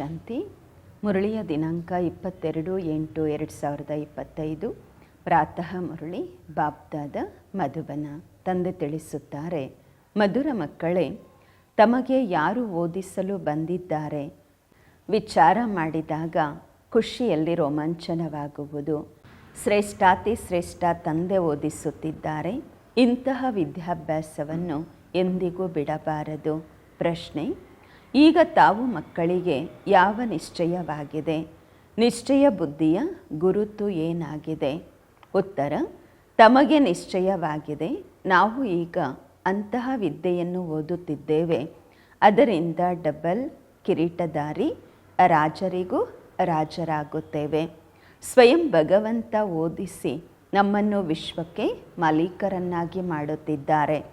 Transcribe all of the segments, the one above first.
ಶಾಂತಿ. ಮುರಳಿಯ ದಿನಾಂಕ ಇಪ್ಪತ್ತೆರಡು ಎಂಟು ಎರಡು ಸಾವಿರದ ಇಪ್ಪತ್ತೈದು. ಪ್ರಾತಃ ಮುರಳಿ ಬಾಬ್ದಾದ ಮಧುಬನ, ತಂದೆ ತಿಳಿಸುತ್ತಾರೆ, ಮಧುರ ಮಕ್ಕಳೇ, ತಮಗೆ ಯಾರು ಓದಿಸಲು ಬಂದಿದ್ದಾರೆ? ವಿಚಾರ ಮಾಡಿದಾಗ ಖುಷಿಯಲ್ಲಿ ರೋಮಾಂಚನವಾಗುವುದು. ಶ್ರೇಷ್ಠಾತಿ ಶ್ರೇಷ್ಠ ತಂದೆ ಓದಿಸುತ್ತಿದ್ದಾರೆ. ಇಂತಹ ವಿದ್ಯಾಭ್ಯಾಸವನ್ನು ಎಂದಿಗೂ ಬಿಡಬಾರದು. ಪ್ರಶ್ನೆ. ಈಗ ತಾವು ಮಕ್ಕಳಿಗೆ ಯಾವ ನಿಶ್ಚಯವಾಗಿದೆ? ನಿಶ್ಚಯ ಬುದ್ಧಿಯ ಗುರುತು ಏನಾಗಿದೆ? ಉತ್ತರ, ತಮಗೆ ನಿಶ್ಚಯವಾಗಿದೆ. ನಾವು ಈಗ ಅಂತಹ ವಿದ್ಯೆಯನ್ನು ಓದುತ್ತಿದ್ದೇವೆ. ಅದರಿಂದ ಡಬಲ್ ಕಿರೀಟಧಾರಿ ರಾಜರಿಗೂ ರಾಜರಾಗುತ್ತೇವೆ. ಸ್ವಯಂ ಭಗವಂತ ಓದಿಸಿ ನಮ್ಮನ್ನು ವಿಶ್ವಕ್ಕೆ ಮಾಲೀಕರನ್ನಾಗಿ ಮಾಡುತ್ತಿದ್ದಾರೆ.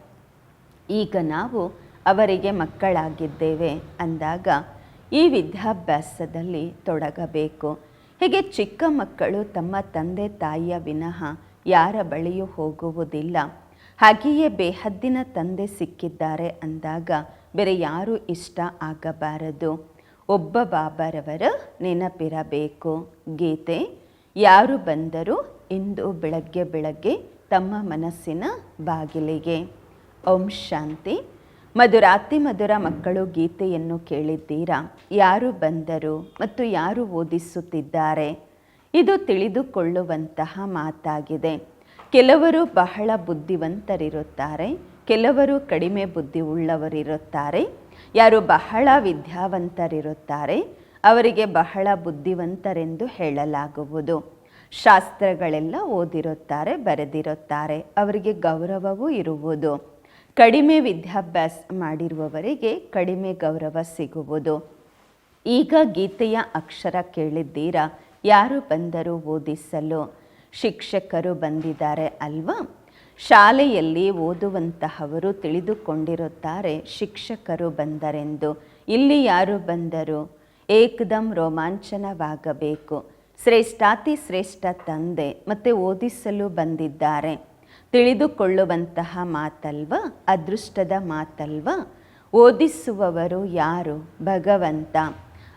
ಈಗ ನಾವು ಅವರಿಗೆ ಮಕ್ಕಳಾಗಿದ್ದೇವೆ ಅಂದಾಗ ಈ ವಿದ್ಯಾಭ್ಯಾಸದಲ್ಲಿ ತೊಡಗಬೇಕು. ಹೀಗೆ ಚಿಕ್ಕ ಮಕ್ಕಳು ತಮ್ಮ ತಂದೆ ತಾಯಿಯ ವಿನಃ ಯಾರ ಬಳಿಯೂ ಹೋಗುವುದಿಲ್ಲ. ಹಾಗೆಯೇ ಬೇಹದ್ದಿನ ತಂದೆ ಸಿಕ್ಕಿದ್ದಾರೆ ಅಂದಾಗ ಬೇರೆ ಯಾರೂ ಇಷ್ಟ ಆಗಬಾರದು. ಒಬ್ಬ ಬಾಬರವರ ನೆನಪಿರಬೇಕು. ಗೀತೆ, ಯಾರು ಬಂದರೂ ಇಂದು ಬೆಳಗ್ಗೆ ಬೆಳಗ್ಗೆ ತಮ್ಮ ಮನಸ್ಸಿನ ಬಾಗಿಲಿಗೆ. ಓಂ ಶಾಂತಿ. ಮಧುರಾತಿ ಮಧುರ ಮಕ್ಕಳು ಗೀತೆಯನ್ನು ಕೇಳಿದ್ದೀರಾ? ಯಾರು ಬಂದರು ಮತ್ತು ಯಾರು ಓದಿಸುತ್ತಿದ್ದಾರೆ? ಇದು ತಿಳಿದುಕೊಳ್ಳುವಂತಹ ಮಾತಾಗಿದೆ. ಕೆಲವರು ಬಹಳ ಬುದ್ಧಿವಂತರಿರುತ್ತಾರೆ, ಕೆಲವರು ಕಡಿಮೆ ಬುದ್ಧಿ ಉಳ್ಳವರಿರುತ್ತಾರೆ, ಯಾರು ಬಹಳ ವಿದ್ಯಾವಂತರಿರುತ್ತಾರೆ, ಅವರಿಗೆ ಬಹಳ ಬುದ್ಧಿವಂತರೆಂದು ಹೇಳಲಾಗುವುದು. ಶಾಸ್ತ್ರಗಳೆಲ್ಲ ಓದಿರುತ್ತಾರೆ, ಬರೆದಿರುತ್ತಾರೆ, ಅವರಿಗೆ ಗೌರವವೂ ಇರುವುದು. ಕಡಿಮೆ ವಿದ್ಯಾಭ್ಯಾಸ ಮಾಡಿರುವವರಿಗೆ ಕಡಿಮೆ ಗೌರವ ಸಿಗುವುದು. ಈಗ ಗೀತೆಯ ಅಕ್ಷರ ಕೇಳಿದ್ದೀರಾ? ಯಾರು ಬಂದರೂ ಓದಿಸಲು? ಶಿಕ್ಷಕರು ಬಂದಿದ್ದಾರೆ ಅಲ್ವಾ? ಶಾಲೆಯಲ್ಲಿ ಓದುವಂತಹವರು ತಿಳಿದುಕೊಂಡಿರುತ್ತಾರೆ, ಶಿಕ್ಷಕರು ಬಂದರೆಂದು. ಇಲ್ಲಿ ಯಾರು ಬಂದರು? ಏಕದಂ ರೋಮಾಂಚನವಾಗಬೇಕು. ಶ್ರೇಷ್ಠಾತಿ ಶ್ರೇಷ್ಠ ತಂದೆ ಮತ್ತು ಓದಿಸಲು ಬಂದಿದ್ದಾರೆ. ತಿಳಿದುಕೊಳ್ಳುವಂತಹ ಮಾತಲ್ವ? ಅದೃಷ್ಟದ ಮಾತಲ್ವ? ಓದಿಸುವವರು ಯಾರು? ಭಗವಂತ.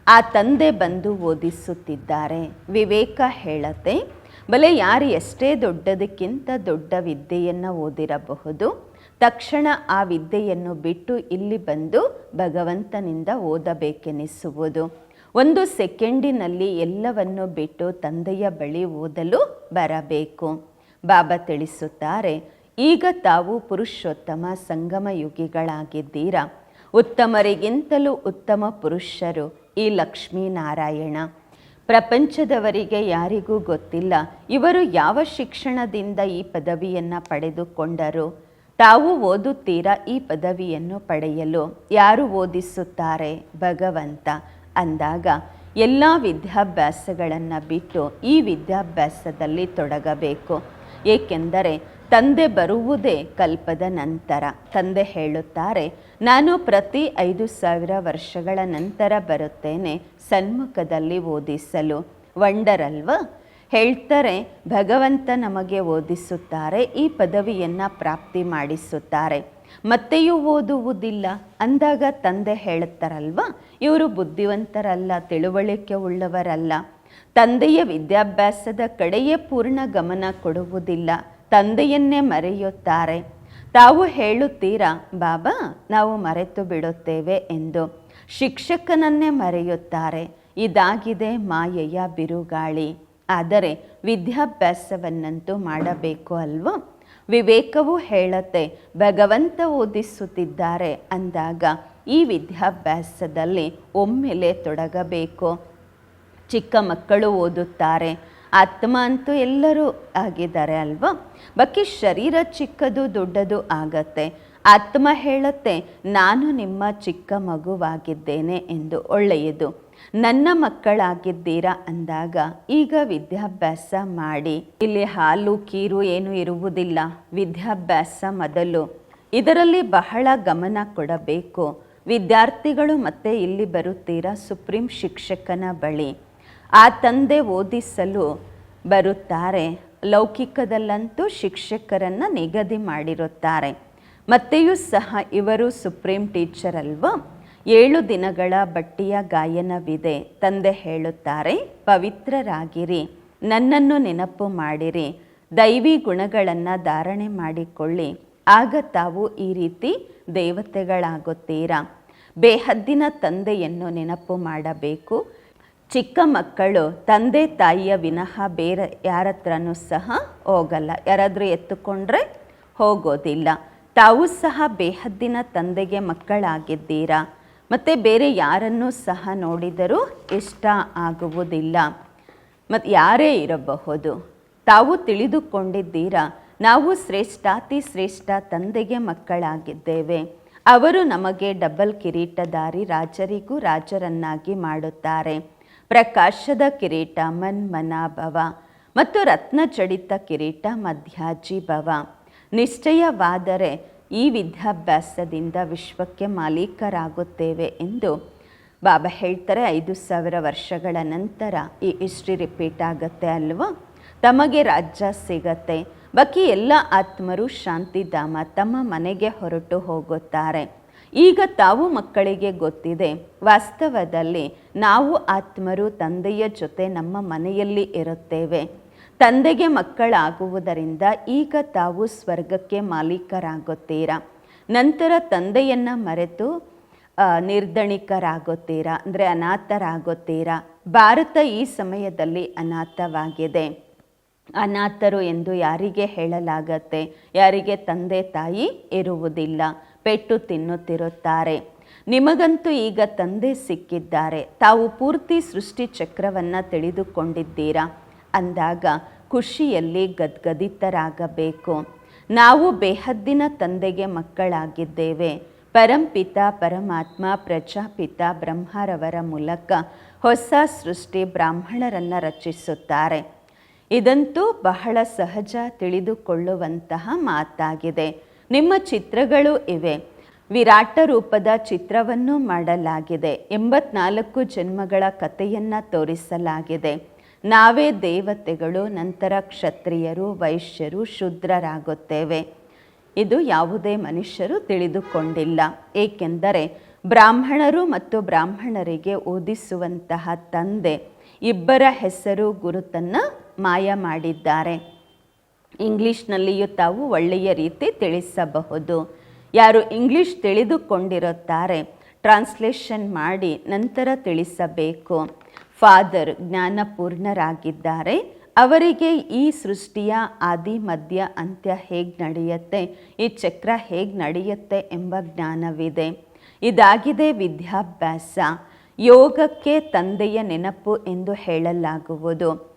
ಆ ತಂದೆ ಬಂದು ಓದಿಸುತ್ತಿದ್ದಾರೆ. ವಿವೇಕ ಹೇಳತೆ ಬಲೆ ಯಾರು ಎಷ್ಟೇ ದೊಡ್ಡದಕ್ಕಿಂತ ದೊಡ್ಡ ವಿದ್ಯೆಯನ್ನು ಓದಿರಬಹುದು, ತಕ್ಷಣ ಆ ವಿದ್ಯೆಯನ್ನು ಬಿಟ್ಟು ಇಲ್ಲಿ ಬಂದು ಭಗವಂತನಿಂದ ಓದಬೇಕೆನಿಸುವುದು. ಒಂದು ಸೆಕೆಂಡಿನಲ್ಲಿ ಎಲ್ಲವನ್ನು ಬಿಟ್ಟು ತಂದೆಯ ಬಳಿ ಓದಲು ಬರಬೇಕು. ಬಾಬಾ ತಿಳಿಸುತ್ತಾರೆ, ಈಗ ತಾವು ಪುರುಷೋತ್ತಮ ಸಂಗಮ ಯುಗಿಗಳಾಗಿದ್ದೀರಾ? ಉತ್ತಮರಿಗಿಂತಲೂ ಉತ್ತಮ ಪುರುಷರು ಈ ಲಕ್ಷ್ಮೀನಾರಾಯಣ. ಪ್ರಪಂಚದವರಿಗೆ ಯಾರಿಗೂ ಗೊತ್ತಿಲ್ಲ, ಇವರು ಯಾವ ಶಿಕ್ಷಣದಿಂದ ಈ ಪದವಿಯನ್ನು ಪಡೆದುಕೊಂಡರು? ತಾವು ಓದುತ್ತೀರಾ ಈ ಪದವಿಯನ್ನು ಪಡೆಯಲು? ಯಾರು ಓದಿಸುತ್ತಾರೆ ಭಗವಂತ? ಅಂದಾಗ, ಎಲ್ಲ ವಿದ್ಯಾಭ್ಯಾಸಗಳನ್ನು ಬಿಟ್ಟು ಈ ವಿದ್ಯಾಭ್ಯಾಸದಲ್ಲಿ ತೊಡಗಬೇಕು. ಏಕೆಂದರೆ ತಂದೆ ಬರುವುದೇ ಕಲ್ಪದ ನಂತರ. ತಂದೆ ಹೇಳುತ್ತಾರೆ, ನಾನು ಪ್ರತಿ ಐದು ಸಾವಿರ ವರ್ಷಗಳ ನಂತರ ಬರುತ್ತೇನೆ ಸನ್ಮುಖದಲ್ಲಿ ಓದಿಸಲು. ವಂಡರಲ್ವ? ಹೇಳ್ತಾರೆ, ಭಗವಂತ ನಮಗೆ ಓದಿಸುತ್ತಾರೆ, ಈ ಪದವಿಯನ್ನು ಪ್ರಾಪ್ತಿ ಮಾಡಿಸುತ್ತಾರೆ. ಮತ್ತೆಯೂ ಓದುವುದಿಲ್ಲ. ಅಂದಾಗ ತಂದೆ ಹೇಳುತ್ತಾರಲ್ವ, ಇವರು ಬುದ್ಧಿವಂತರಲ್ಲ, ತಿಳುವಳಿಕೆ ಉಳ್ಳವರಲ್ಲ. ತಂದೆಯ ವಿದ್ಯಾಭ್ಯಾಸದ ಕಡೆಯೇ ಪೂರ್ಣ ಗಮನ ಕೊಡುವುದಿಲ್ಲ. ತಂದೆಯನ್ನೇ ಮರೆಯುತ್ತಾರೆ. ತಾವು ಹೇಳುತ್ತೀರಾ, ಬಾಬಾ, ನಾವು ಮರೆತು ಬಿಡುತ್ತೇವೆ ಎಂದು. ಶಿಕ್ಷಕನನ್ನೇ ಮರೆಯುತ್ತಾರೆ. ಇದಾಗಿದೆ ಮಾಯೆಯ ಬಿರುಗಾಳಿ. ಆದರೆ ವಿದ್ಯಾಭ್ಯಾಸವನ್ನಂತೂ ಮಾಡಬೇಕು ಅಲ್ವೋ? ವಿವೇಕವು ಹೇಳತ್ತೆ, ಭಗವಂತ ಓದಿಸುತ್ತಿದ್ದಾರೆ ಅಂದಾಗ ಈ ವಿದ್ಯಾಭ್ಯಾಸದಲ್ಲಿ ಒಮ್ಮೆಲೆ ತೊಡಗಬೇಕು. ಚಿಕ್ಕ ಮಕ್ಕಳು ಓದುತ್ತಾರೆ. ಆತ್ಮ ಅಂತೂ ಎಲ್ಲರೂ ಆಗಿದ್ದಾರೆ ಅಲ್ವಾ? ಬಾಕಿ ಶರೀರ ಚಿಕ್ಕದು ದೊಡ್ಡದು ಆಗತ್ತೆ. ಆತ್ಮ ಹೇಳುತ್ತೆ, ನಾನು ನಿಮ್ಮ ಚಿಕ್ಕ ಮಗುವಾಗಿದ್ದೇನೆ ಎಂದು ಒಳ್ಳೆಯದು. ನನ್ನ ಮಕ್ಕಳಾಗಿದ್ದೀರಾ? ಅಂದಾಗ, ಈಗ ವಿದ್ಯಾಭ್ಯಾಸ ಮಾಡಿ. ಇಲ್ಲಿ ಹಾಲು, ಕೀರು ಏನು ಇರುವುದಿಲ್ಲ. ವಿದ್ಯಾಭ್ಯಾಸ ಮೊದಲು. ಇದರಲ್ಲಿ ಬಹಳ ಗಮನ ಕೊಡಬೇಕು. ವಿದ್ಯಾರ್ಥಿಗಳು ಮತ್ತೆ ಇಲ್ಲಿ ಬರುತ್ತೀರಾ ಸುಪ್ರೀಂ ಶಿಕ್ಷಕನ ಬಳಿ? ಆ ತಂದೆ ಓದಿಸಲು ಬರುತ್ತಾರೆ. ಲೌಕಿಕದಲ್ಲಂತೂ ಶಿಕ್ಷಕರನ್ನು ನಿಗದಿ ಮಾಡಿರುತ್ತಾರೆ. ಮತ್ತೆಯೂ ಸಹ ಇವರು ಸುಪ್ರೀಂ ಟೀಚರ್ ಅಲ್ವಾ? ಏಳು ದಿನಗಳ ಬಟ್ಟೆಯ ಗಾಯನವಿದೆ, ತಂದೆ ಹೇಳುತ್ತಾರೆ. ಪವಿತ್ರರಾಗಿರಿ, ನನ್ನನ್ನು ನೆನಪು ಮಾಡಿರಿ, ದೈವಿ ಗುಣಗಳನ್ನು ಧಾರಣೆ ಮಾಡಿಕೊಳ್ಳಿ. ಆಗ ತಾವು ಈ ರೀತಿ ದೇವತೆಗಳಾಗುತ್ತೀರಾ? ಬೇಹದ್ದಿನ ತಂದೆಯನ್ನು ನೆನಪು ಮಾಡಬೇಕು. ಚಿಕ್ಕ ಮಕ್ಕಳು ತಂದೆ ತಾಯಿಯ ವಿನಃ ಬೇರೆ ಯಾರ ಹತ್ರನೂ ಸಹ ಹೋಗಲ್ಲ. ಯಾರಾದರೂ ಎತ್ತುಕೊಂಡ್ರೆ ಹೋಗೋದಿಲ್ಲ. ತಾವು ಸಹ ಬೇಹದ್ದಿನ ತಂದೆಗೆ ಮಕ್ಕಳಾಗಿದ್ದೀರಾ? ಮತ್ತು ಬೇರೆ ಯಾರನ್ನೂ ಸಹ ನೋಡಿದರೂ ಇಷ್ಟ ಆಗುವುದಿಲ್ಲ. ಮತ್ತು ಯಾರೇ ಇರಬಹುದು. ತಾವು ತಿಳಿದುಕೊಂಡಿದ್ದೀರಾ? ನಾವು ಶ್ರೇಷ್ಠಾತಿ ಶ್ರೇಷ್ಠ ತಂದೆಗೆ ಮಕ್ಕಳಾಗಿದ್ದೇವೆ. ಅವರು ನಮಗೆ ಡಬಲ್ ಕಿರೀಟದಾರಿ ರಾಜರಿಗೂ ರಾಜರನ್ನಾಗಿ ಮಾಡುತ್ತಾರೆ. ಪ್ರಕಾಶದ ಕಿರೀಟ ಮನ್ಮನಾಭವ ಮತ್ತು ರತ್ನಚಡಿತ ಕಿರೀಟ ಮಧ್ಯಾಜಿ ಭವ. ನಿಶ್ಚಯವಾದರೆ ಈ ವಿದ್ಯಾಭ್ಯಾಸದಿಂದ ವಿಶ್ವಕ್ಕೆ ಮಾಲೀಕರಾಗುತ್ತೇವೆ ಎಂದು ಬಾಬಾ ಹೇಳ್ತಾರೆ. ಐದು ಸಾವಿರ ವರ್ಷಗಳ ನಂತರ ಈ ಹಿಸ್ಟ್ರಿ ರಿಪೀಟ್ ಆಗುತ್ತೆ ಅಲ್ವಾ? ತಮಗೆ ರಾಜ್ಯ ಸಿಗತ್ತೆ. ಬಾಕಿ ಎಲ್ಲ ಆತ್ಮರು ಶಾಂತಿಧಾಮ ತಮ್ಮ ಮನೆಗೆ ಹೊರಟು ಹೋಗುತ್ತಾರೆ. ಈಗ ತಾವು ಮಕ್ಕಳಿಗೆ ಗೊತ್ತಿದೆ, ವಾಸ್ತವದಲ್ಲಿ ನಾವು ಆತ್ಮರು ತಂದೆಯ ಜೊತೆ ನಮ್ಮ ಮನೆಯಲ್ಲಿ ಇರುತ್ತೇವೆ. ತಂದೆಗೆ ಮಕ್ಕಳಾಗುವುದರಿಂದ ಈಗ ತಾವು ಸ್ವರ್ಗಕ್ಕೆ ಮಾಲೀಕರಾಗುತ್ತೀರಾ? ನಂತರ ತಂದೆಯನ್ನು ಮರೆತು ನಿರ್ಧಣಿಕರಾಗುತ್ತೀರಾ ಅಂದರೆ ಅನಾಥರಾಗುತ್ತೀರಾ? ಭಾರತ ಈ ಸಮಯದಲ್ಲಿ ಅನಾಥವಾಗಿದೆ. ಅನಾಥರು ಎಂದು ಯಾರಿಗೆ ಹೇಳಲಾಗತ್ತೆ? ಯಾರಿಗೆ ತಂದೆ ತಾಯಿ ಇರುವುದಿಲ್ಲ. ಪೆಟ್ಟು ತಿನ್ನುತ್ತಿರುತ್ತಾರೆ. ನಿಮಗಂತೂ ಈಗ ತಂದೆ ಸಿಕ್ಕಿದ್ದಾರೆ. ತಾವು ಪೂರ್ತಿ ಸೃಷ್ಟಿ ಚಕ್ರವನ್ನು ತಿಳಿದುಕೊಂಡಿದ್ದೀರಾ? ಅಂದಾಗ ಖುಷಿಯಲ್ಲಿ ಗದ್ಗದಿತರಾಗಬೇಕು. ನಾವು ಬೇಹದ್ದಿನ ತಂದೆಗೆ ಮಕ್ಕಳಾಗಿದ್ದೇವೆ. ಪರಂಪಿತ ಪರಮಾತ್ಮ ಪ್ರಜಾಪಿತ ಬ್ರಹ್ಮರವರ ಮೂಲಕ ಹೊಸ ಸೃಷ್ಟಿ ಬ್ರಾಹ್ಮಣರನ್ನು ರಚಿಸುತ್ತಾರೆ. ಇದಂತೂ ಬಹಳ ಸಹಜ ತಿಳಿದುಕೊಳ್ಳುವಂತಹ ಮಾತಾಗಿದೆ. ನಿಮ್ಮ ಚಿತ್ರಗಳು ಇವೆ. ವಿರಾಟ ರೂಪದ ಚಿತ್ರವನ್ನು ಮಾಡಲಾಗಿದೆ. ಎಂಬತ್ನಾಲ್ಕು ಜನ್ಮಗಳ ಕಥೆಯನ್ನು ತೋರಿಸಲಾಗಿದೆ. ನಾವೇ ದೇವತೆಗಳು, ನಂತರ ಕ್ಷತ್ರಿಯರು, ವೈಶ್ಯರು, ಶೂದ್ರರಾಗುತ್ತೇವೆ. ಇದು ಯಾವುದೇ ಮನುಷ್ಯರು ತಿಳಿದುಕೊಂಡಿಲ್ಲ. ಏಕೆಂದರೆ ಬ್ರಾಹ್ಮಣರು ಮತ್ತು ಬ್ರಾಹ್ಮಣರಿಗೆ ಓದಿಸುವಂತಹ ತಂದೆ ಇಬ್ಬರ ಹೆಸರು ಗುರುತನ್ನು ಮಾಯ ಮಾಡಿದ್ದಾರೆ. ಇಂಗ್ಲಿಷ್ನಲ್ಲಿಯೂ ತಾವು ಒಳ್ಳೆಯ ರೀತಿ ತಿಳಿಸಬಹುದು. ಯಾರು ಇಂಗ್ಲೀಷ್ ತಿಳಿದುಕೊಂಡಿರುತ್ತಾರೆ, ಟ್ರಾನ್ಸ್ಲೇಷನ್ ಮಾಡಿ ನಂತರ ತಿಳಿಸಬೇಕು. ಫಾದರ್ ಜ್ಞಾನಪೂರ್ಣರಾಗಿದ್ದಾರೆ, ಅವರಿಗೆ ಈ ಸೃಷ್ಟಿಯ ಆದಿ, ಮಧ್ಯ, ಅಂತ್ಯ ಹೇಗೆ ನಡೆಯುತ್ತೆ, ಈ ಚಕ್ರ ಹೇಗೆ ನಡೆಯುತ್ತೆ ಎಂಬ ಜ್ಞಾನವಿದೆ. ಇದಾಗಿದೆ ವಿದ್ಯಾಭ್ಯಾಸ. ಯೋಗಕ್ಕೆ ತಂದೆಯ ನೆನಪು ಎಂದು ಹೇಳಲಾಗುವುದು.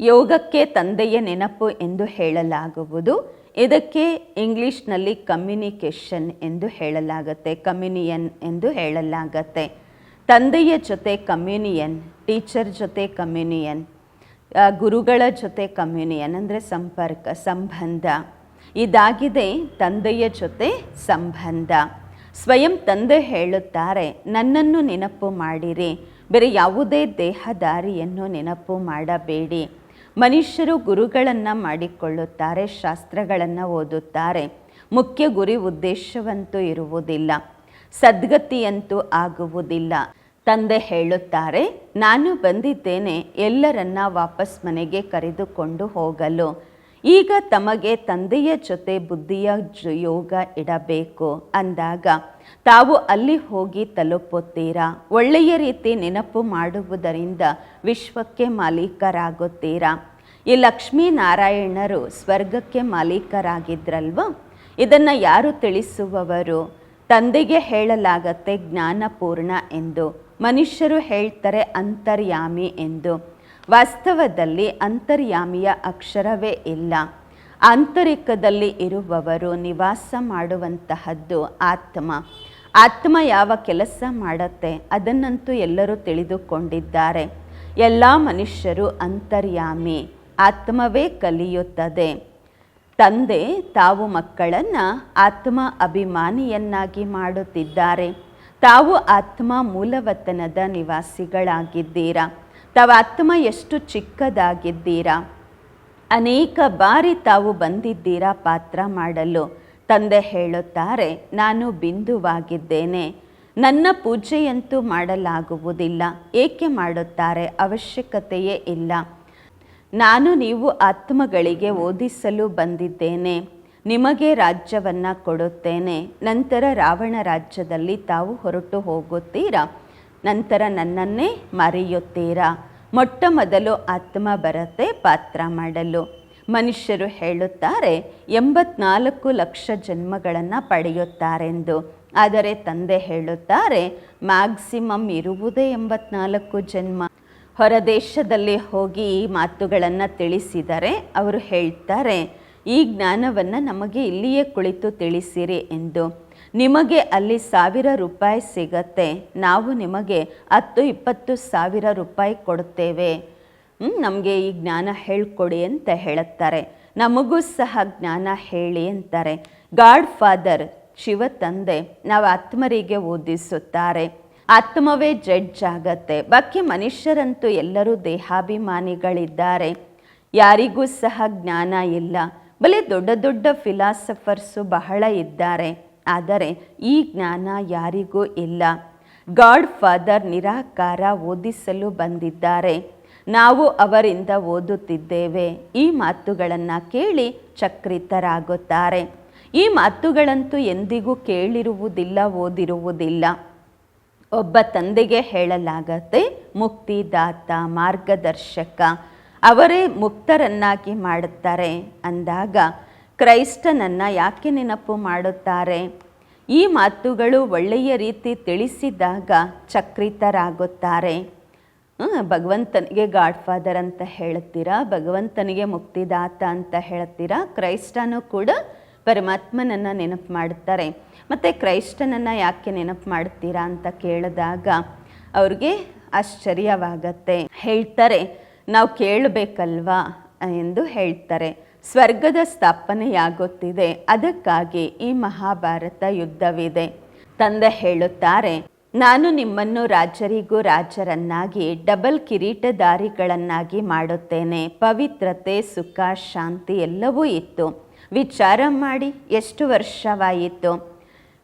ಯೋಗಕ್ಕೆ ತಂದೆಯ ನೆನಪು ಎಂದು ಹೇಳಲಾಗುವುದು. ಇದಕ್ಕೆ ಇಂಗ್ಲಿಷ್ನಲ್ಲಿ ಕಮ್ಯುನಿಕೇಷನ್ ಎಂದು ಹೇಳಲಾಗುತ್ತೆ ಕಮ್ಯುನಿಯನ್ ಎಂದು ಹೇಳಲಾಗತ್ತೆ. ತಂದೆಯ ಜೊತೆ ಕಮ್ಯುನಿಯನ್ ಟೀಚರ್ ಜೊತೆ ಕಮ್ಯುನಿಯನ್ ಗುರುಗಳ ಜೊತೆ ಕಮ್ಯುನಿಯನ್ ಅಂದರೆ ಸಂಪರ್ಕ, ಸಂಬಂಧ. ಇದಾಗಿದೆ ತಂದೆಯ ಜೊತೆ ಸಂಬಂಧ. ಸ್ವಯಂ ತಂದೆ ಹೇಳುತ್ತಾರೆ, ನನ್ನನ್ನು ನೆನಪು ಮಾಡಿರಿ, ಬೇರೆ ಯಾವುದೇ ದೇಹದಾರಿಯನ್ನು ನೆನಪು ಮಾಡಬೇಡಿ. ಮನುಷ್ಯರು ಗುರುಗಳನ್ನು ಮಾಡಿಕೊಳ್ಳುತ್ತಾರೆ, ಶಾಸ್ತ್ರಗಳನ್ನು ಓದುತ್ತಾರೆ. ಮುಖ್ಯ ಗುರಿ ಉದ್ದೇಶವಂತೂ ಇರುವುದಿಲ್ಲ, ಸದ್ಗತಿಯಂತೂ ಆಗುವುದಿಲ್ಲ. ತಂದೆ ಹೇಳುತ್ತಾರೆ, ನಾನು ಬಂದಿದ್ದೇನೆ, ಎಲ್ಲರನ್ನ ವಾಪಸ್ ಮನೆಗೆ ಕರೆದುಕೊಂಡು ಹೋಗಲು. ಈಗ ತಮಗೆ ತಂದೆಯ ಜೊತೆ ಬುದ್ಧಿಯ ಯೋಗ ಇಡಬೇಕು ಅಂದಾಗ, ತಾವು ಅಲ್ಲಿ ಹೋಗಿ ತಲುಪುತ್ತೀರಾ? ಒಳ್ಳೆಯ ರೀತಿ ನೆನಪು ಮಾಡುವುದರಿಂದ ವಿಶ್ವಕ್ಕೆ ಮಾಲೀಕರಾಗುತ್ತೀರಾ? ಈ ಲಕ್ಷ್ಮೀನಾರಾಯಣರು ಸ್ವರ್ಗಕ್ಕೆ ಮಾಲೀಕರಾಗಿದ್ರಲ್ವ? ಇದನ್ನು ಯಾರು ತಿಳಿಸುವವರು? ತಂದೆಗೆ ಹೇಳಲಾಗತ್ತೆ ಜ್ಞಾನಪೂರ್ಣ ಎಂದು, ಮನುಷ್ಯರು ಹೇಳ್ತಾರೆ ಅಂತರ್ಯಾಮಿ ಎಂದು. ವಾಸ್ತವದಲ್ಲಿ ಅಂತರ್ಯಾಮಿಯ ಅಕ್ಷರವೇ ಇಲ್ಲ. ಆಂತರಿಕದಲ್ಲಿ ಇರುವವರು ನಿವಾಸ ಮಾಡುವಂತಹದ್ದು ಆತ್ಮ. ಆತ್ಮ ಯಾವ ಕೆಲಸ ಮಾಡತ್ತೆ ಅದನ್ನಂತೂ ಎಲ್ಲರೂ ತಿಳಿದುಕೊಂಡಿದ್ದಾರೆ. ಎಲ್ಲ ಮನುಷ್ಯರು ಅಂತರ್ಯಾಮಿ, ಆತ್ಮವೇ ಕಲಿಯುತ್ತದೆ. ತಂದೆ, ತಾವು ಮಕ್ಕಳನ್ನು ಆತ್ಮ ಅಭಿಮಾನಿಯನ್ನಾಗಿ ಮಾಡುತ್ತಿದ್ದಾರೆ. ತಾವು ಆತ್ಮ ಮೂಲವತನದ ನಿವಾಸಿಗಳಾಗಿದ್ದೀರಾ? ತಾವು ಆತ್ಮ ಎಷ್ಟು ಚಿಕ್ಕದಾಗಿದ್ದೀರಾ? ಅನೇಕ ಬಾರಿ ತಾವು ಬಂದಿದ್ದೀರಾ ಪಾತ್ರ ಮಾಡಲು? ತಂದೆ ಹೇಳುತ್ತಾರೆ, ನಾನು ಬಿಂದುವಾಗಿದ್ದೇನೆ. ನನ್ನ ಪೂಜೆಯಂತೂ ಮಾಡಲಾಗುವುದಿಲ್ಲ. ಏಕೆ ಮಾಡುತ್ತಾರೆ? ಅವಶ್ಯಕತೆಯೇ ಇಲ್ಲ. ನಾನು ನೀವು ಆತ್ಮಗಳಿಗೆ ಓದಿಸಲು ಬಂದಿದ್ದೇನೆ. ನಿಮಗೆ ರಾಜ್ಯವನ್ನು ಕೊಡುತ್ತೇನೆ. ನಂತರ ರಾವಣ ರಾಜ್ಯದಲ್ಲಿ ತಾವು ಹೊರಟು ಹೋಗುತ್ತೀರಾ? ನಂತರ ನನ್ನನ್ನೇ ಮರೆಯುತ್ತೀರಾ? ಮೊಟ್ಟ ಮೊದಲು ಆತ್ಮ ಬರತೆ ಪಾತ್ರ ಮಾಡಲು. ಮನುಷ್ಯರು ಹೇಳುತ್ತಾರೆ, ಎಂಬತ್ನಾಲ್ಕು ಲಕ್ಷ ಜನ್ಮಗಳನ್ನು ಪಡೆಯುತ್ತಾರೆಂದು. ಆದರೆ ತಂದೆ ಹೇಳುತ್ತಾರೆ, ಮ್ಯಾಕ್ಸಿಮಮ್ ಇರುವುದೇ ಎಂಬತ್ನಾಲ್ಕು ಜನ್ಮ. ಹೊರದೇಶದಲ್ಲಿ ಹೋಗಿ ಈ ಮಾತುಗಳನ್ನು ತಿಳಿಸಿದರೆ ಅವರು ಹೇಳ್ತಾರೆ, ಈ ಜ್ಞಾನವನ್ನು ನಮಗೆ ಇಲ್ಲಿಯೇ ಕುಳಿತು ತಿಳಿಸಿರಿ ಎಂದು. ನಿಮಗೆ ಅಲ್ಲಿ ಸಾವಿರ ರೂಪಾಯಿ ಸಿಗತ್ತೆ, ನಾವು ನಿಮಗೆ ಹತ್ತು, ಇಪ್ಪತ್ತು ಸಾವಿರ ರೂಪಾಯಿ ಕೊಡುತ್ತೇವೆ. ನಮಗೆ ಈ ಜ್ಞಾನ ಹೇಳ್ಕೊಡಿ ಅಂತ ಹೇಳುತ್ತಾರೆ. ನಮಗೂ ಸಹ ಜ್ಞಾನ ಹೇಳಿ ಅಂತಾರೆ. ಗಾಡ್ ಫಾದರ್, ಶಿವ ತಂದೆ, ನಾವು ಆತ್ಮರಿಗೆ ಓದಿಸುತ್ತಾರೆ. ಆತ್ಮವೇ ಜಡ್ಜ್ ಆಗತ್ತೆ. ಬಾಕಿ ಮನುಷ್ಯರಂತೂ ಎಲ್ಲರೂ ದೇಹಾಭಿಮಾನಿಗಳಿದ್ದಾರೆ. ಯಾರಿಗೂ ಸಹ ಜ್ಞಾನ ಇಲ್ಲ. ಬಲೆ ದೊಡ್ಡ ದೊಡ್ಡ ಫಿಲಾಸಫರ್ಸು ಬಹಳ ಇದ್ದಾರೆ. ಆದರೆ ಈ ಜ್ಞಾನ ಯಾರಿಗೂ ಇಲ್ಲ. ಗಾಡ್ ಫಾದರ್ ನಿರಾಕಾರ ಓದಿಸಲು ಬಂದಿದ್ದಾರೆ. ನಾವು ಅವರಿಂದ ಓದುತ್ತಿದ್ದೇವೆ. ಈ ಮಾತುಗಳನ್ನು ಕೇಳಿ ಚಕ್ರಿತರಾಗುತ್ತಾರೆ. ಈ ಮಾತುಗಳಂತೂ ಎಂದಿಗೂ ಕೇಳಿರುವುದಿಲ್ಲ, ಓದಿರುವುದಿಲ್ಲ. ಒಬ್ಬ ತಂದೆಗೆ ಹೇಳಲಾಗತ್ತೆ, ಮುಕ್ತಿದಾತ, ಮಾರ್ಗದರ್ಶಕ. ಅವರೇ ಮುಕ್ತರನ್ನಾಗಿ ಮಾಡುತ್ತಾರೆ. ಅಂದಾಗ ಕ್ರೈಸ್ತನನ್ನು ಯಾಕೆ ನೆನಪು ಮಾಡುತ್ತಾರೆ? ಈ ಮಾತುಗಳು ಒಳ್ಳೆಯ ರೀತಿ ತಿಳಿಸಿದಾಗ ಚಕ್ರಿತರಾಗುತ್ತಾರೆ. ಭಗವಂತನಿಗೆ ಗಾಡ್ ಫಾದರ್ ಅಂತ ಹೇಳ್ತೀರಾ? ಭಗವಂತನಿಗೆ ಮುಕ್ತಿದಾತ ಅಂತ ಹೇಳ್ತೀರಾ? ಕ್ರೈಸ್ತನೂ ಕೂಡ ಪರಮಾತ್ಮನನ್ನು ನೆನಪು ಮಾಡ್ತಾರೆ. ಮತ್ತು ಕ್ರೈಸ್ತನನ್ನು ಯಾಕೆ ನೆನಪು ಮಾಡ್ತೀರಾ ಅಂತ ಕೇಳಿದಾಗ ಅವ್ರಿಗೆ ಆಶ್ಚರ್ಯವಾಗತ್ತೆ. ಹೇಳ್ತಾರೆ, ನಾವು ಕೇಳಬೇಕಲ್ವಾ? ಎಂದು ಹೇಳ್ತಾರೆ. ಸ್ವರ್ಗದ ಸ್ಥಾಪನೆಯಾಗುತ್ತಿದೆ. ಅದಕ್ಕಾಗಿ ಈ ಮಹಾಭಾರತ ಯುದ್ಧವಿದೆ. ತಂದೆ ಹೇಳುತ್ತಾರೆ, ನಾನು ನಿಮ್ಮನ್ನು ರಾಜರಿಗೂ ರಾಜರನ್ನಾಗಿ, ಡಬಲ್ ಕಿರೀಟಧಾರಿಗಳನ್ನಾಗಿ ಮಾಡುತ್ತೇನೆ. ಪವಿತ್ರತೆ, ಸುಖ, ಶಾಂತಿ ಎಲ್ಲವೂ ಇತ್ತು. ವಿಚಾರ ಮಾಡಿ, ಎಷ್ಟು ವರ್ಷವಾಯಿತು?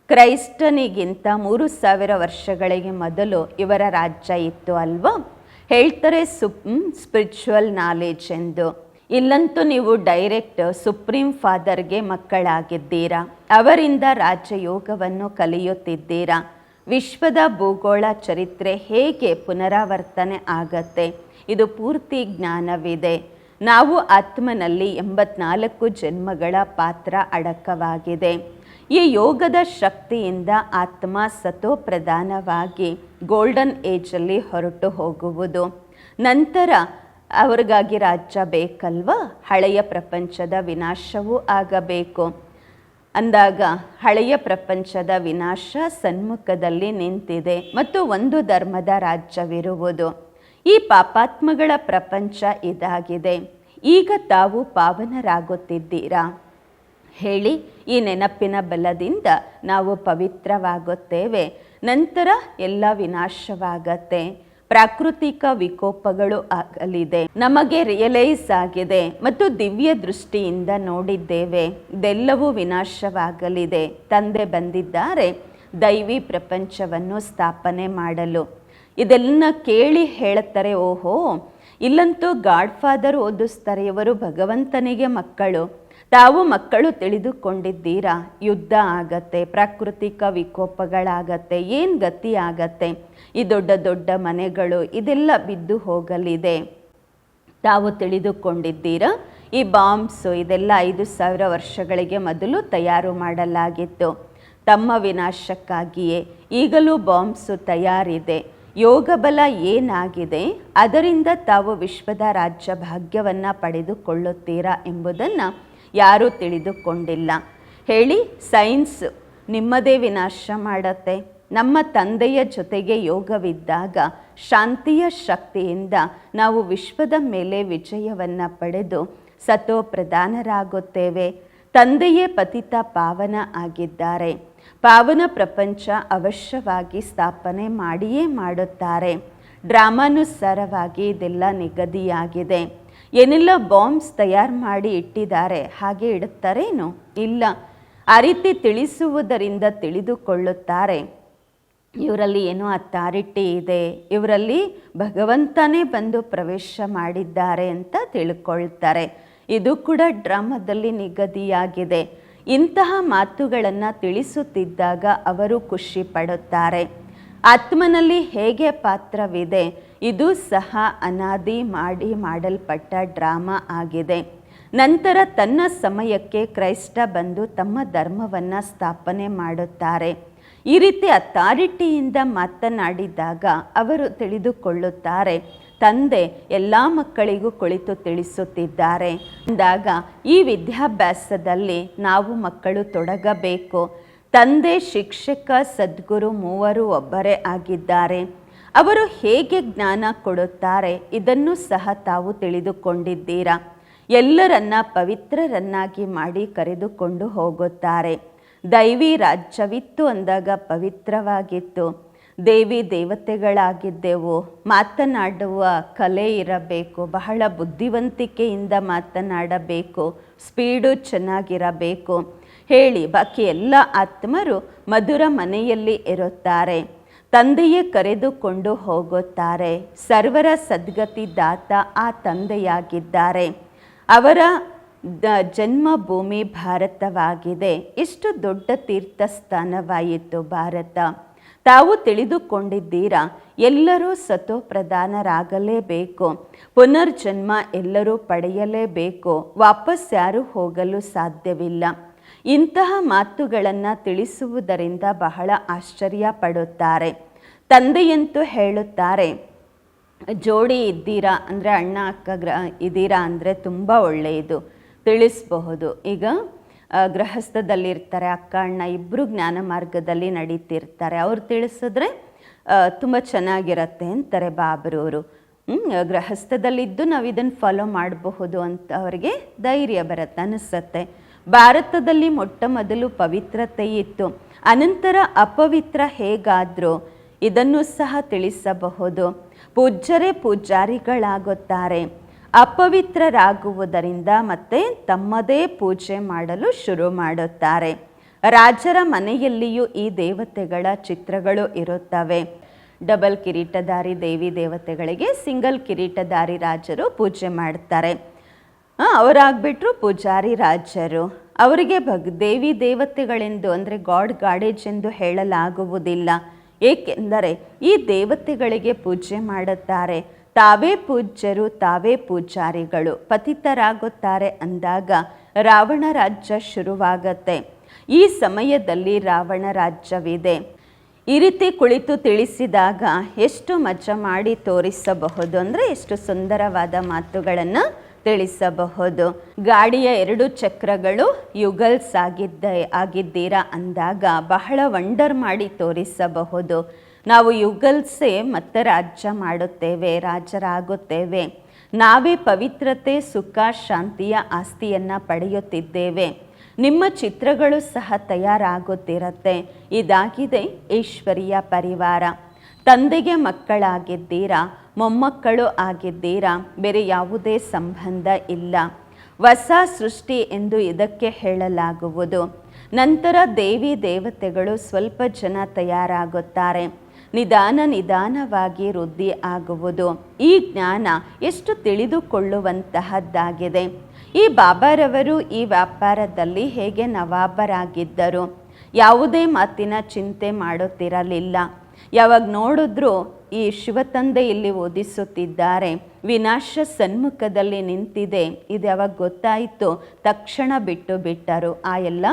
ಕ್ರೈಸ್ತನಿಗಿಂತ ಮೂರು ಸಾವಿರ ವರ್ಷಗಳಿಗೆ ಮೊದಲು ಇವರ ರಾಜ್ಯ ಇತ್ತು ಅಲ್ವಾ? ಹೇಳ್ತಾರೆ ಸುಪ್ ಸ್ಪಿರಿಚುವಲ್ ನಾಲೆಜ್ ಎಂದು. ಇಲ್ಲಂತೂ ನೀವು ಡೈರೆಕ್ಟ್ ಸುಪ್ರೀಂ ಫಾದರ್ಗೆ ಮಕ್ಕಳಾಗಿದ್ದೀರಾ? ಅವರಿಂದ ರಾಜಯೋಗವನ್ನು ಕಲಿಯುತ್ತಿದ್ದೀರಾ? ವಿಶ್ವದ ಭೂಗೋಳ ಚರಿತ್ರೆ ಹೇಗೆ ಪುನರಾವರ್ತನೆ ಆಗತ್ತೆ? ಇದು ಪೂರ್ತಿ ಜ್ಞಾನವಿದೆ. ನಾವು ಆತ್ಮನಲ್ಲಿ ಎಂಬತ್ನಾಲ್ಕು ಜನ್ಮಗಳ ಪಾತ್ರ ಅಡಕವಾಗಿದೆ. ಈ ಯೋಗದ ಶಕ್ತಿಯಿಂದ ಆತ್ಮ ಸತೋ ಪ್ರಧಾನವಾಗಿ ಗೋಲ್ಡನ್ ಏಜಲ್ಲಿ ಹೊರಟು ಹೋಗುವುದು. ನಂತರ ಅವ್ರಿಗಾಗಿ ರಾಜ್ಯ ಬೇಕಲ್ವಾ? ಹಳೆಯ ಪ್ರಪಂಚದ ವಿನಾಶವೂ ಆಗಬೇಕು. ಅಂದಾಗ ಹಳೆಯ ಪ್ರಪಂಚದ ವಿನಾಶ ಸನ್ಮುಖದಲ್ಲಿ ನಿಂತಿದೆ ಮತ್ತು ಒಂದು ಧರ್ಮದ ರಾಜ್ಯವಿರುವುದು. ಈ ಪಾಪಾತ್ಮಗಳ ಪ್ರಪಂಚ ಇದಾಗಿದೆ. ಈಗ ತಾವು ಪಾವನರಾಗುತ್ತಿದ್ದೀರಾ? ಹೇಳಿ, ಈ ನೆನಪಿನ ಬಲದಿಂದ ನಾವು ಪವಿತ್ರವಾಗುತ್ತೇವೆ. ನಂತರ ಎಲ್ಲ ವಿನಾಶವಾಗತ್ತೆ. ಪ್ರಾಕೃತಿಕ ವಿಕೋಪಗಳು ಆಗಲಿದೆ. ನಮಗೆ ರಿಯಲೈಸ್ ಆಗಿದೆ ಮತ್ತು ದಿವ್ಯ ದೃಷ್ಟಿಯಿಂದ ನೋಡಿದ್ದೇವೆ. ಇದೆಲ್ಲವೂ ವಿನಾಶವಾಗಲಿದೆ. ತಂದೆ ಬಂದಿದ್ದಾರೆ. ದೈವಿ ಪ್ರಪಂಚವನ್ನು ಸ್ಥಾಪನೆ ಮಾಡಲು. ಇದೆಲ್ಲ ಕೇಳಿ ಹೇಳುತ್ತಾರೆ ಓಹೋ, ಇಲ್ಲಂತೂ ಗಾಡ್ ಫಾದರ್ ಓದಿಸ್ತಾರೆ ಇವರು ಭಗವಂತನಿಗೆ ಮಕ್ಕಳು. ತಾವು ಮಕ್ಕಳು ತಿಳಿದುಕೊಂಡಿದ್ದೀರಾ? ಯುದ್ಧ ಆಗತ್ತೆ, ಪ್ರಾಕೃತಿಕ ವಿಕೋಪಗಳಾಗತ್ತೆ, ಏನು ಗತಿ ಆಗತ್ತೆ? ಈ ದೊಡ್ಡ ದೊಡ್ಡ ಮನೆಗಳು ಇದೆಲ್ಲ ಬಿದ್ದು ಹೋಗಲಿದೆ. ತಾವು ತಿಳಿದುಕೊಂಡಿದ್ದೀರಾ? ಈ ಬಾಂಬ್ಸು ಇದೆಲ್ಲ ಐದು ಸಾವಿರ ವರ್ಷಗಳಿಗೆ ಮೊದಲು ತಯಾರು ಮಾಡಲಾಗಿತ್ತು. ತಮ್ಮ ವಿನಾಶಕ್ಕಾಗಿಯೇ ಈಗಲೂ ಬಾಂಬ್ಸು ತಯಾರಿದೆ. ಯೋಗ ಬಲ ಏನಾಗಿದೆ? ಅದರಿಂದ ತಾವು ವಿಶ್ವದ ರಾಜ್ಯ ಭಾಗ್ಯವನ್ನು ಪಡೆದುಕೊಳ್ಳುತ್ತೀರಾ ಎಂಬುದನ್ನು ಯಾರೂ ತಿಳಿದುಕೊಂಡಿಲ್ಲ. ಹೇಳಿ, ಸೈನ್ಸ್ ನಿಮ್ಮದೇ ವಿನಾಶ ಮಾಡತ್ತೆ. ನಮ್ಮ ತಂದೆಯ ಜೊತೆಗೆ ಯೋಗವಿದ್ದಾಗ ಶಾಂತಿಯ ಶಕ್ತಿಯಿಂದ ನಾವು ವಿಶ್ವದ ಮೇಲೆ ವಿಜಯವನ್ನು ಪಡೆದು ಸತೋ ಪ್ರಧಾನರಾಗುತ್ತೇವೆ ತಂದೆಯೇ ಪತಿತ ಪಾವನ ಆಗಿದ್ದಾರೆ. ಪಾವನ ಪ್ರಪಂಚ ಅವಶ್ಯವಾಗಿ ಸ್ಥಾಪನೆ ಮಾಡಿಯೇ ಮಾಡುತ್ತಾರೆ. ಡ್ರಾಮಾನುಸಾರವಾಗಿ ಇದೆಲ್ಲ ನಿಗದಿಯಾಗಿದೆ. ಏನೆಲ್ಲ ಬಾಂಬ್ಸ್ ತಯಾರು ಮಾಡಿ ಇಟ್ಟಿದ್ದಾರೆ, ಹಾಗೆ ಇಡುತ್ತಾರೇನು? ಇಲ್ಲ. ಆ ರೀತಿ ತಿಳಿಸುವುದರಿಂದ ತಿಳಿದುಕೊಳ್ಳುತ್ತಾರೆ. ಇವರಲ್ಲಿ ಏನೋ ಅಥಾರಿಟಿ ಇದೆ. ಇವರಲ್ಲಿ ಭಗವಂತನೇ ಬಂದು ಪ್ರವೇಶ ಮಾಡಿದ್ದಾರೆ ಅಂತ ತಿಳ್ಕೊಳ್ತಾರೆ. ಇದು ಕೂಡ ಡ್ರಾಮಾದಲ್ಲಿ ನಿಗದಿಯಾಗಿದೆ. ಇಂತಹ ಮಾತುಗಳನ್ನು ತಿಳಿಸುತ್ತಿದ್ದಾಗ ಅವರು ಖುಷಿ ಪಡುತ್ತಾರೆ. ಆತ್ಮನಲ್ಲಿ ಹೇಗೆ ಪಾತ್ರವಿದೆ? ಇದು ಸಹ ಅನಾದಿ ಮಾಡಿ ಮಾಡಲ್ಪಟ್ಟ ಡ್ರಾಮಾ ಆಗಿದೆ. ನಂತರ ತನ್ನ ಸಮಯಕ್ಕೆ ಕ್ರೈಸ್ತ ಬಂದು ತಮ್ಮ ಧರ್ಮವನ್ನು ಸ್ಥಾಪನೆ ಮಾಡುತ್ತಾರೆ. ಈ ರೀತಿ ಅಥಾರಿಟಿಯಿಂದ ಮಾತನಾಡಿದಾಗ ಅವರು ತಿಳಿದುಕೊಳ್ಳುತ್ತಾರೆ, ತಂದೆ, ಎಲ್ಲ ಮಕ್ಕಳಿಗೂ ಕುಳಿತು ತಿಳಿಸುತ್ತಿದ್ದಾರೆ. ಅಂದಾಗ ಈ ವಿದ್ಯಾಭ್ಯಾಸದಲ್ಲಿ ನಾವು ಮಕ್ಕಳು ತೊಡಗಬೇಕು. ತಂದೆ ಶಿಕ್ಷಕ ಸದ್ಗುರು ಮೂವರು ಒಬ್ಬರೇ ಆಗಿದ್ದಾರೆ. ಅವರು ಹೇಗೆ ಜ್ಞಾನ ಕೊಡುತ್ತಾರೆ ಇದನ್ನು ಸಹ ತಾವು ತಿಳಿದುಕೊಂಡಿದ್ದೀರಾ. ಎಲ್ಲರನ್ನ ಪವಿತ್ರರನ್ನಾಗಿ ಮಾಡಿ ಕರೆದುಕೊಂಡು ಹೋಗುತ್ತಾರೆ. ದೈವಿ ರಾಜ್ಯವಿತ್ತು ಅಂದಾಗ ಪವಿತ್ರವಾಗಿತ್ತು. ದೇವಿ ದೇವತೆಗಳಾಗಿದ್ದೆವು. ಮಾತನಾಡುವ ಕಲೆ ಇರಬೇಕು. ಬಹಳ ಬುದ್ಧಿವಂತಿಕೆಯಿಂದ ಮಾತನಾಡಬೇಕು. ಸ್ಪೀಡು ಚೆನ್ನಾಗಿರಬೇಕು. ಹೇಳಿ ಬಾಕಿ ಎಲ್ಲ ಆತ್ಮರು ಮಧುರ ಮನೆಯಲ್ಲಿ ಇರುತ್ತಾರೆ. ತಂದೆಯೇ ಕರೆದುಕೊಂಡು ಹೋಗುತ್ತಾರೆ. ಸರ್ವರ ಸದ್ಗತಿ ದಾತ ಆ ತಂದೆಯಾಗಿದ್ದಾರೆ. ಅವರ ದ ಜನ್ಮಭೂಮಿ ಭಾರತವಾಗಿದೆ. ಇಷ್ಟು ದೊಡ್ಡ ತೀರ್ಥಸ್ಥಾನವಾಯಿತು ಭಾರತ. ತಾವು ತಿಳಿದುಕೊಂಡಿದ್ದೀರಾ, ಎಲ್ಲರೂ ಸತೋಪ್ರಧಾನರಾಗಲೇಬೇಕು ಪುನರ್ಜನ್ಮ ಎಲ್ಲರೂ ಪಡೆಯಲೇಬೇಕು. ವಾಪಸ್ ಯಾರೂ ಹೋಗಲು ಸಾಧ್ಯವಿಲ್ಲ. ಇಂತಹ ಮಾತುಗಳನ್ನು ತಿಳಿಸುವುದರಿಂದ ಬಹಳ ಆಶ್ಚರ್ಯ ಪಡುತ್ತಾರೆ ತಂದೆಯಂತೂ ಹೇಳುತ್ತಾರೆ, ಜೋಡಿ ಇದ್ದೀರಾ? ಅಂದರೆ, ಅಣ್ಣ, ಅಕ್ಕ, ಗ್ರ, ಇದ್ದೀರಾ? ಅಂದರೆ, ತುಂಬ ಒಳ್ಳೆಯದು, ತಿಳಿಸಬಹುದು. ಈಗ ಗೃಹಸ್ಥದಲ್ಲಿರ್ತಾರೆ, ಅಕ್ಕ, ಅಣ್ಣ ಇಬ್ಬರು ಜ್ಞಾನ ಮಾರ್ಗದಲ್ಲಿ ನಡೀತಿರ್ತಾರೆ. ಅವ್ರು ತಿಳಿಸಿದ್ರೆ ತುಂಬ ಚೆನ್ನಾಗಿರತ್ತೆ ಅಂತಾರೆ ಬಾಬರವರು ಗೃಹಸ್ಥದಲ್ಲಿದ್ದು ನಾವು ಇದನ್ನು ಫಾಲೋ ಮಾಡಬಹುದು ಅಂತ ಅವರಿಗೆ ಧೈರ್ಯ ಬರುತ್ತೆ, ಅನಿಸುತ್ತೆ. ಭಾರತದಲ್ಲಿ ಮೊಟ್ಟ ಮೊದಲು ಪವಿತ್ರತೆ ಇತ್ತು ಅನಂತರ ಅಪವಿತ್ರ ಹೇಗಾದರೂ ಇದನ್ನು ಸಹ ತಿಳಿಸಬಹುದು. ಪೂಜ್ಯರೇ ಪೂಜಾರಿಗಳಾಗುತ್ತಾರೆ. ಅಪವಿತ್ರರಾಗುವುದರಿಂದ ಮತ್ತೆ ತಮ್ಮದೇ ಪೂಜೆ ಮಾಡಲು ಶುರು ಮಾಡುತ್ತಾರೆ. ರಾಜರ ಮನೆಯಲ್ಲಿಯೂ ಈ ದೇವತೆಗಳ ಚಿತ್ರಗಳು ಇರುತ್ತವೆ. ಡಬಲ್ ಕಿರೀಟಧಾರಿ ದೇವಿ ದೇವತೆಗಳಿಗೆ ಸಿಂಗಲ್ ಕಿರೀಟಧಾರಿ ರಾಜರು ಪೂಜೆ ಮಾಡ್ತಾರೆ. ಅವರಾಗ್ಬಿಟ್ರು ಪೂಜಾರಿ ರಾಜರು. ಅವರಿಗೆ ಭಗ್, ದೇವಿ ದೇವತೆಗಳೆಂದು ಅಂದರೆ ಗಾಡ್ ಗಾಡೇಜ್ ಎಂದು ಹೇಳಲಾಗುವುದಿಲ್ಲ. ಏಕೆಂದರೆ ಈ ದೇವತೆಗಳಿಗೆ ಪೂಜೆ ಮಾಡುತ್ತಾರೆ. ತಾವೇ ಪೂಜ್ಯರು, ತಾವೇ ಪೂಜಾರಿಗಳು, ಪತಿತರಾಗುತ್ತಾರೆ ಅಂದಾಗ ರಾವಣ ರಾಜ್ಯ ಶುರುವಾಗತ್ತೆ. ಈ ಸಮಯದಲ್ಲಿ ರಾವಣ ರಾಜ್ಯವಿದೆ. ಈ ರೀತಿ ಕುಳಿತು ತಿಳಿಸಿದಾಗ ಎಷ್ಟು ಮಜಾ ಮಾಡಿ ತೋರಿಸಬಹುದು ಅಂದರೆ ಎಷ್ಟು ಸುಂದರವಾದ ಮಾತುಗಳನ್ನು ತಿಳಿಸಬಹುದು. ಗಾಡಿಯ ಎರಡು ಚಕ್ರಗಳು ಯುಗಲ್ಸ್ ಆಗಿದ್ದ ಆಗಿದ್ದೀರಾ ಅಂದಾಗ ಬಹಳ ವಂಡರ್ ಮಾಡಿ ತೋರಿಸಬಹುದು. ನಾವು ಯುಗಲ್ಸೇ ಮತ್ತೆ ರಾಜ್ಯ ಮಾಡುತ್ತೇವೆ, ರಾಜರಾಗುತ್ತೇವೆ. ನಾವೇ ಪವಿತ್ರತೆ, ಸುಖ, ಶಾಂತಿಯ ಆಸ್ತಿಯನ್ನು ಪಡೆಯುತ್ತಿದ್ದೇವೆ. ನಿಮ್ಮ ಚಿತ್ರಗಳು ಸಹ ತಯಾರಾಗುತ್ತಿರತ್ತೆ. ಇದಾಗಿದೆ ಈಶ್ವರಿಯ ಪರಿವಾರ. ತಂದೆಗೆ ಮಕ್ಕಳಾಗಿದ್ದೀರಾ ಮೊಮ್ಮಕ್ಕಳು ಆಗಿದ್ದೀರಾ? ಬೇರೆ ಯಾವುದೇ ಸಂಬಂಧ ಇಲ್ಲ. ಹೊಸ ಸೃಷ್ಟಿ ಎಂದು ಇದಕ್ಕೆ ಹೇಳಲಾಗುವುದು. ನಂತರ ದೇವಿ ದೇವತೆಗಳು ಸ್ವಲ್ಪ ಜನ ತಯಾರಾಗುತ್ತಾರೆ. ನಿಧಾನ ನಿಧಾನವಾಗಿ ವೃದ್ಧಿ ಆಗುವುದು. ಈ ಜ್ಞಾನ ಎಷ್ಟು ತಿಳಿದುಕೊಳ್ಳುವಂತಹದ್ದಾಗಿದೆ. ಈ ಬಾಬಾರವರು ಈ ವ್ಯಾಪಾರದಲ್ಲಿ ಹೇಗೆ ನವಾಬರಾಗಿದ್ದರು? ಯಾವುದೇ ಮಾತಿನ ಚಿಂತೆ ಮಾಡುತ್ತಿರಲಿಲ್ಲ. ಯಾವಾಗ ನೋಡಿದ್ರೂ ಈ ಶಿವತಂದೆ ಇಲ್ಲಿ ಓದಿಸುತ್ತಿದ್ದಾರೆ. ವಿನಾಶ ಸನ್ಮುಖದಲ್ಲಿ ನಿಂತಿದೆ. ಇದು ಯಾವಾಗ ಗೊತ್ತಾಯಿತು? ತಕ್ಷಣ ಬಿಟ್ಟು ಬಿಟ್ಟರು. ಆ ಎಲ್ಲ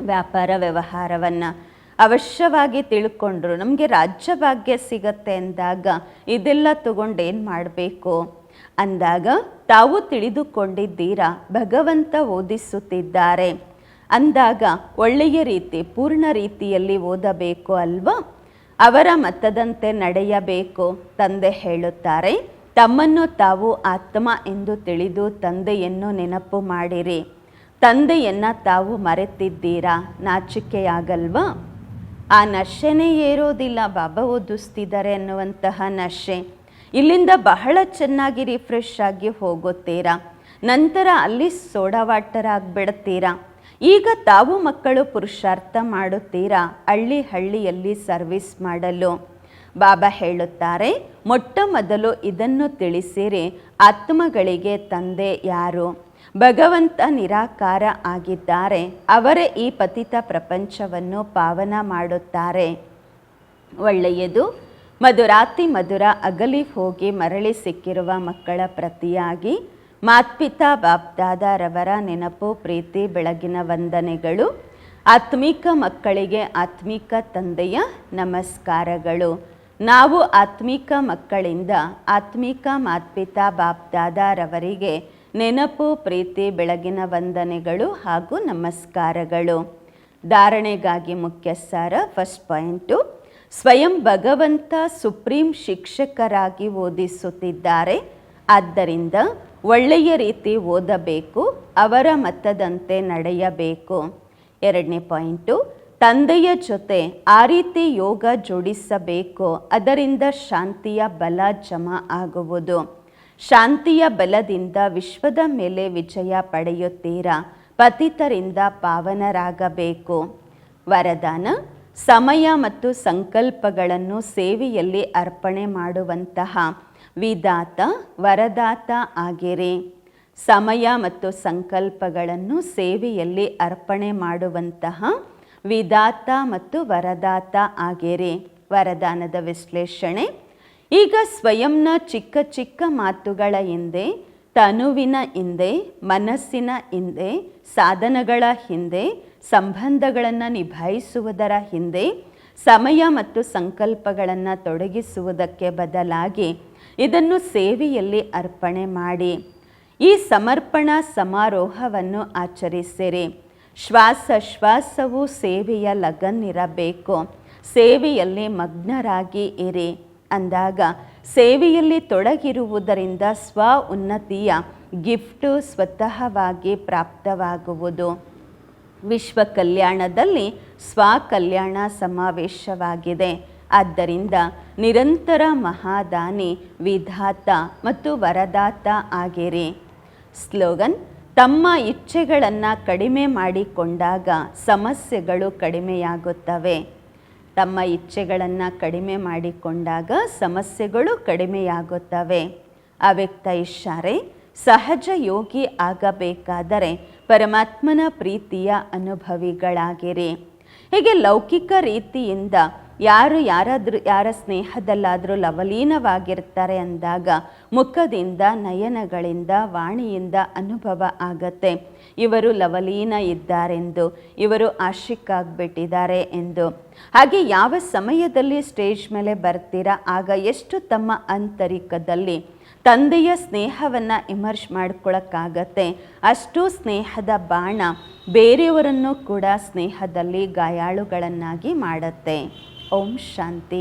ವ್ಯಾಪಾರ ವ್ಯವಹಾರವನ್ನು ಅವಶ್ಯವಾಗಿ ತಿಳ್ಕೊಂಡ್ರು. ನಮಗೆ ರಾಜ್ಯಭಾಗ್ಯ ಸಿಗತ್ತೆ ಅಂದಾಗ ಇದೆಲ್ಲ ತಗೊಂಡು ಏನು ಮಾಡಬೇಕು? ಅಂದಾಗ ತಾವು ತಿಳಿದುಕೊಂಡಿದ್ದೀರಾ? ಭಗವಂತ ಓದಿಸುತ್ತಿದ್ದಾರೆ. ಅಂದಾಗ ಒಳ್ಳೆಯ ರೀತಿ ಪೂರ್ಣ ರೀತಿಯಲ್ಲಿ ಓದಬೇಕು ಅಲ್ವಾ? ಅವರ ಮತದಂತೆ ನಡೆಯಬೇಕು ತಂದೆ ಹೇಳುತ್ತಾರೆ, ತಮ್ಮನ್ನು ತಾವು ಆತ್ಮ ಎಂದು ತಿಳಿದು ತಂದೆಯನ್ನು ನೆನಪು ಮಾಡಿರಿ. ತಂದೆಯನ್ನ ತಾವು ಮರೆತಿದ್ದೀರಾ? ನಾಚಿಕೆಯಾಗಲ್ವಾ? ಆ ನಶೆನೇ ಏರೋದಿಲ್ಲ ಬಾಬಾ ಓದಿಸ್ತಿದ್ದಾರೆ ಅನ್ನುವಂತಹ ನಶೆ. ಇಲ್ಲಿಂದ ಬಹಳ ಚೆನ್ನಾಗಿ ರಿಫ್ರೆಶ್ ಆಗಿ ಹೋಗುತ್ತೀರಾ? ನಂತರ ಅಲ್ಲಿ ಸೋಡಾ ವಾಟರ್ ಆಗಿಬಿಡ್ತೀರಾ ಈಗ ತಾವು ಮಕ್ಕಳು ಪುರುಷಾರ್ಥ ಮಾಡುತ್ತೀರಾ? ಹಳ್ಳಿ ಹಳ್ಳಿಯಲ್ಲಿ ಸರ್ವಿಸ್ ಮಾಡಲು. ಬಾಬಾ ಹೇಳುತ್ತಾರೆ, ಮೊಟ್ಟ ಮೊದಲು ಇದನ್ನು ತಿಳಿಸಿರಿ. ಆತ್ಮಗಳಿಗೆ ತಂದೆ ಯಾರು? ಭಗವಂತ ನಿರಾಕಾರ ಆಗಿದ್ದಾರೆ. ಅವರೇ ಈ ಪತಿತ ಪ್ರಪಂಚವನ್ನು ಪಾವನ ಮಾಡುತ್ತಾರೆ. ಒಳ್ಳೆಯದು. ಮಧುರಾತಿ ಮಧುರ ಅಗಲಿ ಹೋಗಿ ಮರಳಿ ಸಿಕ್ಕಿರುವ ಮಕ್ಕಳ ಪ್ರತಿಯಾಗಿ ಮಾತ್ಪಿತಾ ಬಾಪ್ದಾದಾರವರ ನೆನಪು, ಪ್ರೀತಿ, ಬೆಳಗಿನ ವಂದನೆಗಳು. ಆತ್ಮಿಕ ಮಕ್ಕಳಿಗೆ ಆತ್ಮಿಕ ತಂದೆಯ ನಮಸ್ಕಾರಗಳು. ನಾವು ಆತ್ಮಿಕ ಮಕ್ಕಳಿಂದ ಆತ್ಮಿಕ ಮಾತ್ಪಿತಾ ಬಾಪ್ದಾದಾರವರಿಗೆ ನೆನಪು, ಪ್ರೀತಿ, ಬೆಳಗಿನ ವಂದನೆಗಳು ಹಾಗೂ ನಮಸ್ಕಾರಗಳು. ಧಾರಣೆಗಾಗಿ ಮುಖ್ಯ ಸಾರ ಫಸ್ಟ್ ಪಾಯಿಂಟು. ಸ್ವಯಂ ಭಗವಂತ ಸುಪ್ರೀಂ ಶಿಕ್ಷಕರಾಗಿ ಓದಿಸುತ್ತಿದ್ದಾರೆ. ಆದ್ದರಿಂದ ಒಳ್ಳೆಯ ರೀತಿ ಓದಬೇಕು, ಅವರ ಮತದಂತೆ ನಡೆಯಬೇಕು. ಎರಡನೇ ಪಾಯಿಂಟು, ತಂದೆಯ ಜೊತೆ ಆ ರೀತಿ ಯೋಗ ಜೋಡಿಸಬೇಕು. ಅದರಿಂದ ಶಾಂತಿಯ ಬಲ ಜಮಾ ಆಗುವುದು. ಶಾಂತಿಯ ಬಲದಿಂದ ವಿಶ್ವದ ಮೇಲೆ ವಿಜಯ ಪಡೆಯುತ್ತೀರಾ? ಪತಿತರಿಂದ ಪಾವನರಾಗಬೇಕು. ವರದಾನ, ಸಮಯ ಮತ್ತು ಸಂಕಲ್ಪಗಳನ್ನು ಸೇವೆಯಲ್ಲಿ ಅರ್ಪಣೆ ಮಾಡುವಂತಹ ವಿದಾತ ವರದಾತ ಆಗಿರಿ. ಸಮಯ ಮತ್ತು ಸಂಕಲ್ಪಗಳನ್ನು ಸೇವೆಯಲ್ಲಿ ಅರ್ಪಣೆ ಮಾಡುವಂತಹ ವಿದಾತ ಮತ್ತು ವರದಾತ ಆಗಿರಿ. ವರದಾನದ ವಿಶ್ಲೇಷಣೆ, ಈಗ ಸ್ವಯಂನ ಚಿಕ್ಕ ಚಿಕ್ಕ ಮಾತುಗಳ ಹಿಂದೆ, ತನುವಿನ ಹಿಂದೆ, ಮನಸ್ಸಿನ ಹಿಂದೆ, ಸಾಧನಗಳ ಹಿಂದೆ, ಸಂಬಂಧಗಳನ್ನು ನಿಭಾಯಿಸುವುದರ ಹಿಂದೆ, ಸಮಯ ಮತ್ತು ಸಂಕಲ್ಪಗಳನ್ನು ತೊಡಗಿಸುವುದಕ್ಕೆ ಬದಲಾಗಿ ಇದನ್ನು ಸೇವೆಯಲ್ಲಿ ಅರ್ಪಣೆ ಮಾಡಿ. ಈ ಸಮರ್ಪಣಾ ಸಮಾರೋಹವನ್ನು ಆಚರಿಸಿರಿ. ಶ್ವಾಸ ಶ್ವಾಸವು ಸೇವೆಯ ಲಗನ್ನಿರಬೇಕು. ಸೇವೆಯಲ್ಲಿ ಮಗ್ನರಾಗಿ ಇರಿ. ಅಂದಾಗ ಸೇವೆಯಲ್ಲಿ ತೊಡಗಿರುವುದರಿಂದ ಸ್ವ ಉನ್ನತಿಯ ಗಿಫ್ಟು ಸ್ವತಃವಾಗಿ ಪ್ರಾಪ್ತವಾಗುವುದು. ವಿಶ್ವ ಕಲ್ಯಾಣದಲ್ಲಿ ಸ್ವ ಕಲ್ಯಾಣ ಸಮಾವೇಶವಾಗಿದೆ. ಆದ್ದರಿಂದ ನಿರಂತರ ಮಹಾದಾನಿ, ವಿಧಾತ ಮತ್ತು ವರದಾತ ಆಗಿರಿ. ಸ್ಲೋಗನ್, ತಮ್ಮ ಇಚ್ಛೆಗಳನ್ನು ಕಡಿಮೆ ಮಾಡಿಕೊಂಡಾಗ ಸಮಸ್ಯೆಗಳು ಕಡಿಮೆಯಾಗುತ್ತವೆ. ತಮ್ಮ ಇಚ್ಛೆಗಳನ್ನು ಕಡಿಮೆ ಮಾಡಿಕೊಂಡಾಗ ಸಮಸ್ಯೆಗಳು ಕಡಿಮೆಯಾಗುತ್ತವೆ. ಅವ್ಯಕ್ತ ಇಶಾರೆ ಸಹಜ ಯೋಗಿ ಆಗಬೇಕಾದರೆ ಪರಮಾತ್ಮನ ಪ್ರೀತಿಯ ಅನುಭವಿಗಳಾಗಿರಿ. ಹೀಗೆ ಲೌಕಿಕ ರೀತಿಯಿಂದ ಯಾರು ಯಾರಾದರೂ, ಯಾರ ಸ್ನೇಹದಲ್ಲಾದರೂ ಲವಲೀನವಾಗಿರ್ತಾರೆ ಅಂದಾಗ ಮುಖದಿಂದ, ನಯನಗಳಿಂದ, ವಾಣಿಯಿಂದ ಅನುಭವ ಆಗತ್ತೆ. ಇವರು ಲವಲೀನ ಇದ್ದಾರೆಂದು, ಇವರು ಆಶಿಕ್ ಆಗಿಬಿಟ್ಟಿದ್ದಾರೆ ಎಂದು. ಹಾಗೆ ಯಾವ ಸಮಯದಲ್ಲಿ ಸ್ಟೇಜ್ ಮೇಲೆ ಬರ್ತೀರಾ? ಆಗ ಎಷ್ಟು ತಮ್ಮ ಆಂತರಿಕದಲ್ಲಿ ತಂದೆಯ ಸ್ನೇಹವನ್ನು ಇಮರ್ಶ್ ಮಾಡ್ಕೊಳಕ್ಕಾಗತ್ತೆ. ಅಷ್ಟು ಸ್ನೇಹದ ಬಾಣ ಬೇರೆಯವರನ್ನು ಕೂಡ ಸ್ನೇಹದಲ್ಲಿ ಗಾಯಾಳುಗಳನ್ನಾಗಿ ಮಾಡುತ್ತೆ. ಓಂ ಶಾಂತಿ